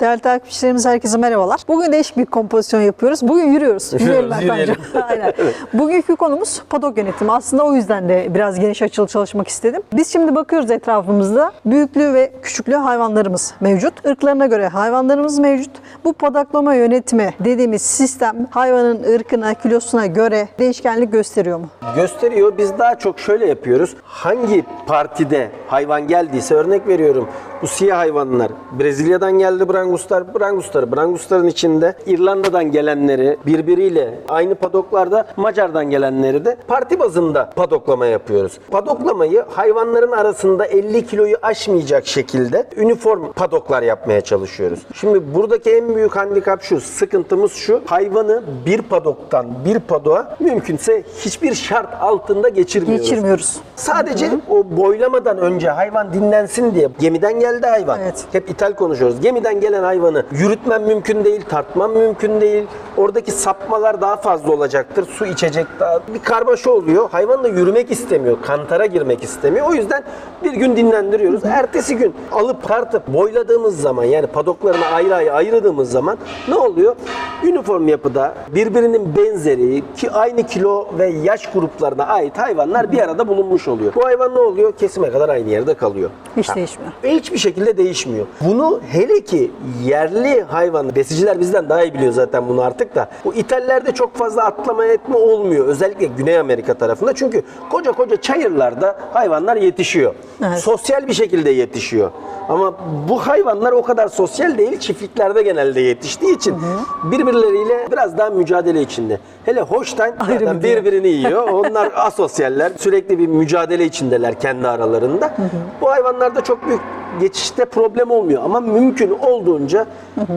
Değerli takipçilerimiz herkese merhabalar. Bugün değişik bir kompozisyon yapıyoruz. Bugün yürüyoruz. Yürüyelim yürüyelim. Aynen. Bugünkü konumuz padok yönetimi. Aslında o yüzden de biraz geniş açılı çalışmak istedim. Biz şimdi bakıyoruz etrafımızda. Büyüklüğü ve küçüklüğü hayvanlarımız mevcut. Irklarına göre hayvanlarımız mevcut. Bu padaklama yönetimi dediğimiz sistem hayvanın ırkına, kilosuna göre değişkenlik gösteriyor mu? Gösteriyor. Biz daha çok şöyle yapıyoruz. Hangi partide hayvan geldiyse örnek veriyorum. Bu siyah hayvanlar Brezilya'dan geldi Branguslar. Brangusları, Brangusların içinde İrlanda'dan gelenleri birbiriyle aynı padoklarda Macar'dan gelenleri de parti bazında padoklama yapıyoruz. Padoklamayı hayvanların arasında 50 kiloyu aşmayacak şekilde üniform padoklar yapmaya çalışıyoruz. Şimdi buradaki en büyük handikap şu, sıkıntımız şu. Hayvanı bir padoktan bir padoğa mümkünse hiçbir şart altında geçirmiyoruz. Geçirmiyoruz. Sadece o boylamadan önce hayvan dinlensin diye gemiden geldi hayvan. Evet. Hep ithal konuşuyoruz. Gemiden gelen hayvanı yürütmem mümkün değil, tartmam mümkün değil. Oradaki sapmalar daha fazla olacaktır. Su içecek daha bir karmaşa oluyor. Hayvan da yürümek istemiyor, kantara girmek istemiyor. O yüzden bir gün dinlendiriyoruz. Ertesi gün alıp tartıp boyladığımız zaman yani padoklarını ayrı ayrı ayırdığımız zaman ne oluyor? Üniform yapıda birbirinin benzeri ki aynı kilo ve yaş gruplarına ait hayvanlar bir arada bulunmuş oluyor. Bu hayvan ne oluyor? Kesime kadar aynı yerde kalıyor. Hiç değişmiyor. Ve hiçbir şekilde değişmiyor. Bunu hele ki yerli hayvan, besiciler bizden daha iyi biliyor zaten bunu artık da. Bu İtalya'da çok fazla atlama etme olmuyor. Özellikle Güney Amerika tarafında. Çünkü koca koca çayırlarda hayvanlar yetişiyor. Evet. Sosyal bir şekilde yetişiyor. Ama bu hayvanlar o kadar sosyal değil. Çiftliklerde genelde yetiştiği için birbirleriyle biraz daha mücadele içinde. Hele Holstein zaten birbirini yiyor. Onlar asosyaller. Sürekli bir mücadele içindeler kendi aralarında. Bu hayvanlarda çok büyük geçişte problem olmuyor ama mümkün olduğunca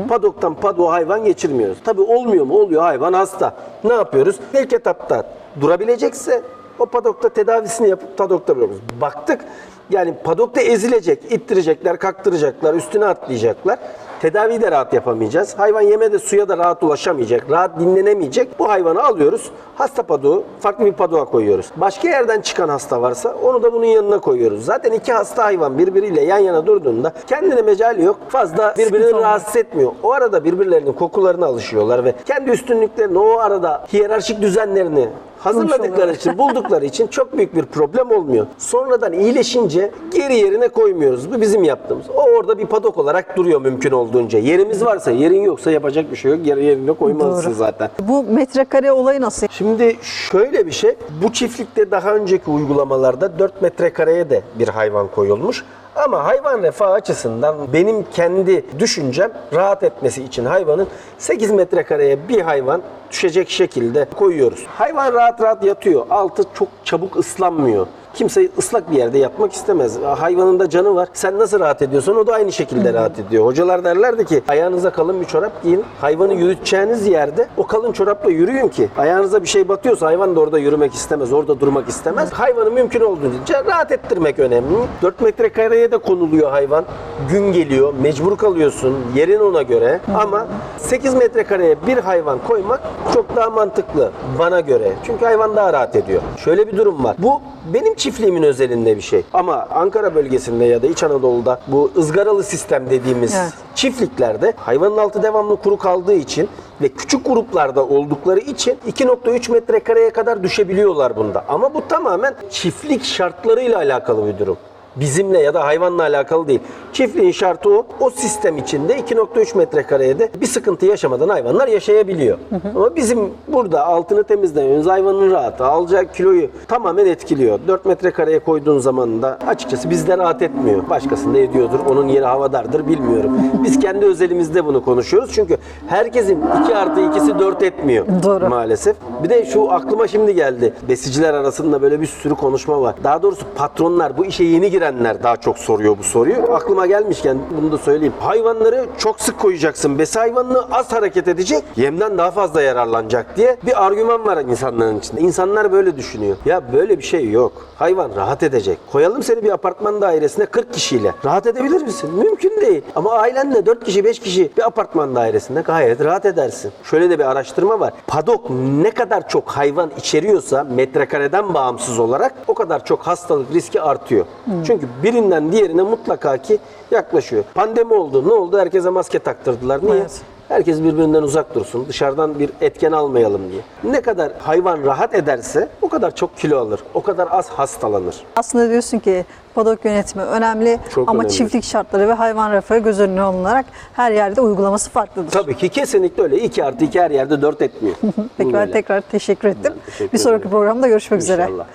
padoktan padoğa hayvan geçirmiyoruz. Tabii olmuyor mu? Oluyor hayvan hasta. Ne yapıyoruz? İlk etapta durabilecekse o padokta tedavisini yapıp padokta bırakıyoruz. Baktık yani padokta ezilecek, ittirecekler, kaktıracaklar, üstüne atlayacaklar. Tedaviyi de rahat yapamayacağız. Hayvan yeme de suya da rahat ulaşamayacak, rahat dinlenemeyecek. Bu hayvanı alıyoruz. Hasta padoğu farklı bir padoğa koyuyoruz. Başka yerden çıkan hasta varsa onu da bunun yanına koyuyoruz. Zaten iki hasta hayvan birbiriyle yan yana durduğunda kendine mecali yok. Fazla birbirini rahatsız etmiyor. O arada birbirlerinin kokularına alışıyorlar ve kendi üstünlüklerini o arada hiyerarşik düzenlerini hazırladıkları için, buldukları için çok büyük bir problem olmuyor. Sonradan iyileşince geri yerine koymuyoruz. Bu bizim yaptığımız. O orada bir padok olarak duruyor mümkün olduğunca. Yerimiz varsa, yerin yoksa yapacak bir şey yok. Geri yerine koymalısın Doğru. zaten. Bu metrekare olayı nasıl? Şimdi şöyle bir şey. Bu çiftlikte daha önceki uygulamalarda 4 metrekareye de bir hayvan koyulmuş. Ama hayvan refahı açısından benim kendi düşüncem rahat etmesi için hayvanın 8 metrekareye bir hayvan düşecek şekilde koyuyoruz. Hayvan rahat rahat yatıyor. Altı çok çabuk ıslanmıyor. Kimse ıslak bir yerde yatmak istemez. Hayvanın da canı var. Sen nasıl rahat ediyorsan o da aynı şekilde rahat ediyor. Hocalar derlerdi ki ayağınıza kalın bir çorap giyin. Hayvanı yürüteceğiniz yerde o kalın çorapla yürüyün ki ayağınıza bir şey batıyorsa hayvan da orada yürümek istemez. Orada durmak istemez. Hayvanı mümkün olduğunca rahat ettirmek önemli. 4 metrekareye de konuluyor hayvan. Gün geliyor. Mecbur kalıyorsun. Yerin ona göre. Ama 8 metrekareye bir hayvan koymak çok daha mantıklı bana göre. Çünkü hayvan daha rahat ediyor. Şöyle bir durum var. Bu benim çiftliğimin özelinde bir şey. Ama Ankara bölgesinde ya da İç Anadolu'da bu ızgaralı sistem dediğimiz Evet. çiftliklerde hayvanın altı devamlı kuru kaldığı için ve küçük gruplarda oldukları için 2.3 metrekareye kadar düşebiliyorlar bunda. Ama bu tamamen çiftlik şartlarıyla alakalı bir durum. Bizimle ya da hayvanla alakalı değil. Çiftliğin şartı o. O sistem içinde 2.3 metrekareye de bir sıkıntı yaşamadan hayvanlar yaşayabiliyor. Ama bizim burada altını temizlememiz hayvanın rahatı, alacağı kiloyu tamamen etkiliyor. 4 metrekareye koyduğun zaman da açıkçası bizde rahat etmiyor. Başkasında ediyordur. Onun yeri havadardır bilmiyorum. Biz kendi özelimizde bunu konuşuyoruz. Çünkü herkesin 2 artı 2'si 4 etmiyor Doğru. maalesef. Bir de şu aklıma şimdi geldi. Besiciler arasında böyle bir sürü konuşma var. Daha doğrusu patronlar bu işe yeni girenler daha çok soruyor bu soruyu. Aklıma gelmişken bunu da söyleyeyim. Hayvanları çok sık koyacaksın. Besi hayvanını az hareket edecek. Yemden daha fazla yararlanacak diye bir argüman var insanların içinde. İnsanlar böyle düşünüyor. Ya böyle bir şey yok. Hayvan rahat edecek. Koyalım seni bir apartman dairesine 40 kişiyle. Rahat edebilir misin? Mümkün değil. Ama ailenle 4 kişi 5 kişi bir apartman dairesinde gayet rahat edersin. Şöyle de bir araştırma var. Padok ne kadar çok hayvan içeriyorsa metrekareden bağımsız olarak o kadar çok hastalık riski artıyor. Çünkü Çünkü birinden diğerine mutlaka ki yaklaşıyor. Pandemi oldu. Ne oldu? Herkese maske taktırdılar. Niye? Evet. Herkes birbirinden uzak dursun. Dışarıdan bir etken almayalım diye. Ne kadar hayvan rahat ederse o kadar çok kilo alır. O kadar az hastalanır. Aslında diyorsun ki padok yönetimi önemli Çok ama önemli. çiftlik şartları ve hayvan refahı göz önüne alınarak her yerde uygulaması farklıdır. Tabii ki kesinlikle öyle. 2 artı 2 her yerde 4 etmiyor. Peki ben tekrar teşekkür ettim. teşekkür bir sonraki ederim. programda görüşmek üzere. İnşallah.